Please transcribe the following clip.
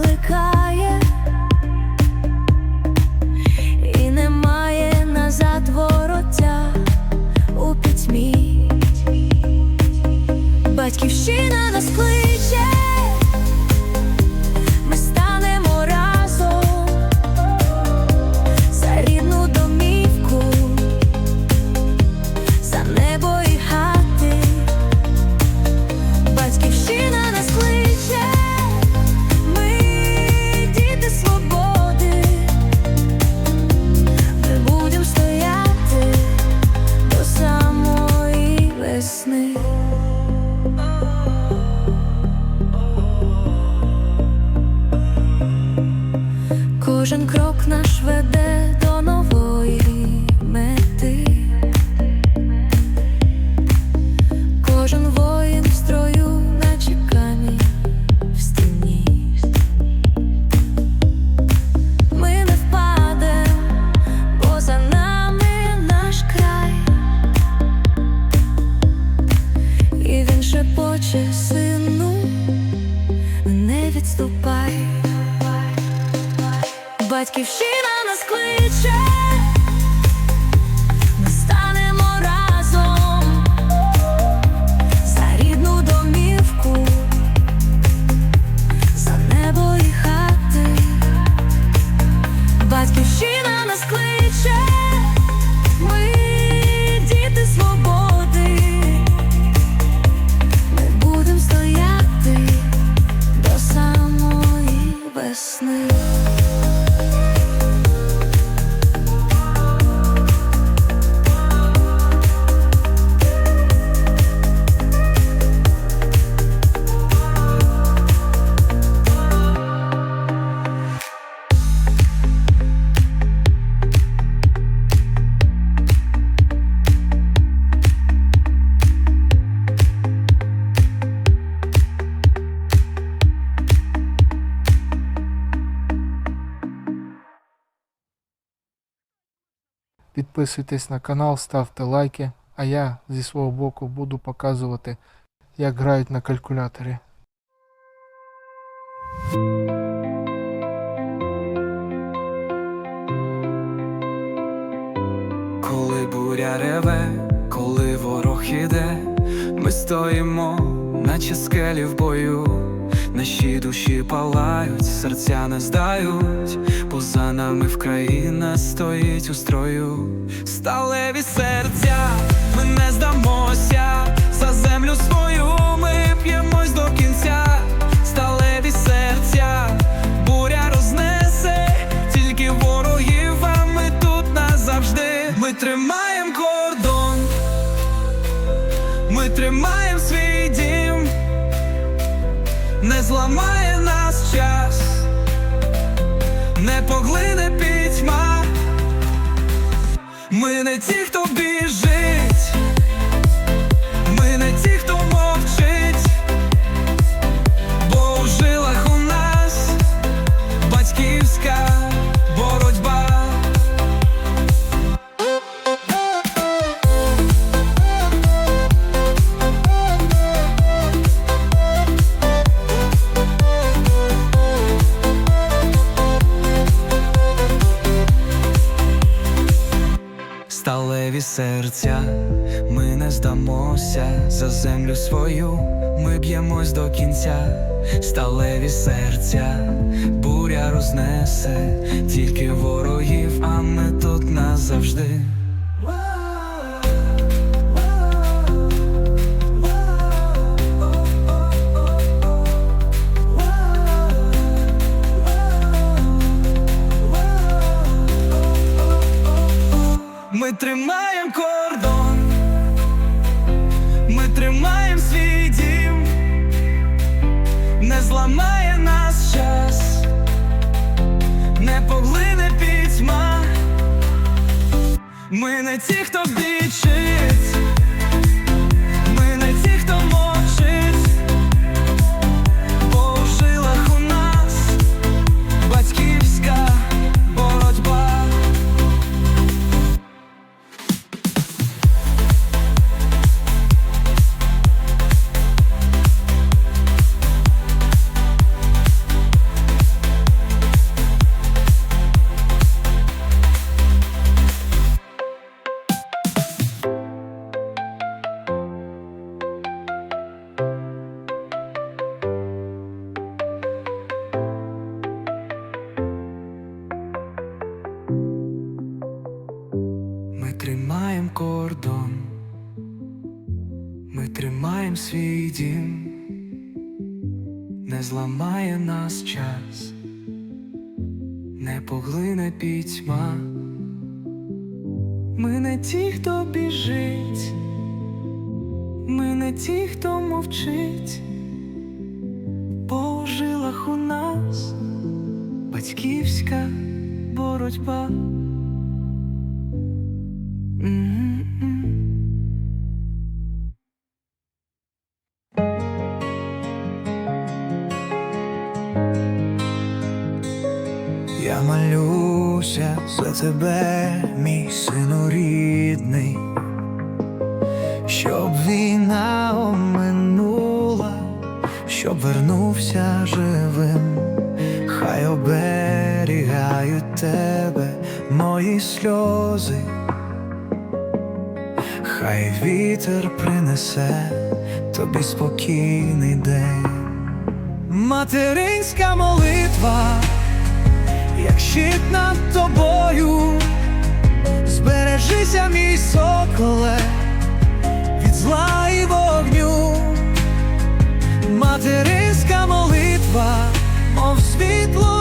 закликає, Кожен крок наш веде до нової мети. Кожен воїн в строю, наче камінь в стіні. Ми не впадем, бо за нами наш край. І він шепоче сину, не відступай. Батьківщина нас кличе, Підписуйтесь на канал, ставте лайки, а я зі свого боку буду показувати, як грають на калькуляторі. Коли буря реве, коли ворог іде, ми стоїмо, наче скелі в бою, наші душі палають, серця не здають, поза нами Вкраїна стоїть у строю, сталеві серця, ми не здамося, за землю свою ми п'ємось до кінця, сталеві серця, буря рознесе, тільки ворогів, а ми тут назавжди. Ми тримаємо кордон, ми тримаємо свій дім, не зламає нас час, не поглине пітьма. Ми не ті, хто біжить, Сталеві серця, ми не здамося за землю свою, ми б'ємось до кінця, сталеві серця, буря рознесе, тільки ворогів, а ми тут назавжди. Тримаємо кордон, ми тримаємо свій дім, не зламає нас час, не поглине пітьма. Ми не ті, хто бічить, кордон, ми тримаємо свій дім, не зламає нас час, не поглине пітьма. Ми не ті, хто біжить, ми не ті, хто мовчить, по жилах у нас батьківська боротьба. М-м-м. Тебе, мій сину рідний, щоб війна оминула, щоб вернувся живим, хай оберігають тебе мої сльози, хай вітер принесе тобі спокійний день. Материнська молитва як щит над тобою, збережися, мій соколе, від зла і вогню, материнська молитва, мов світло.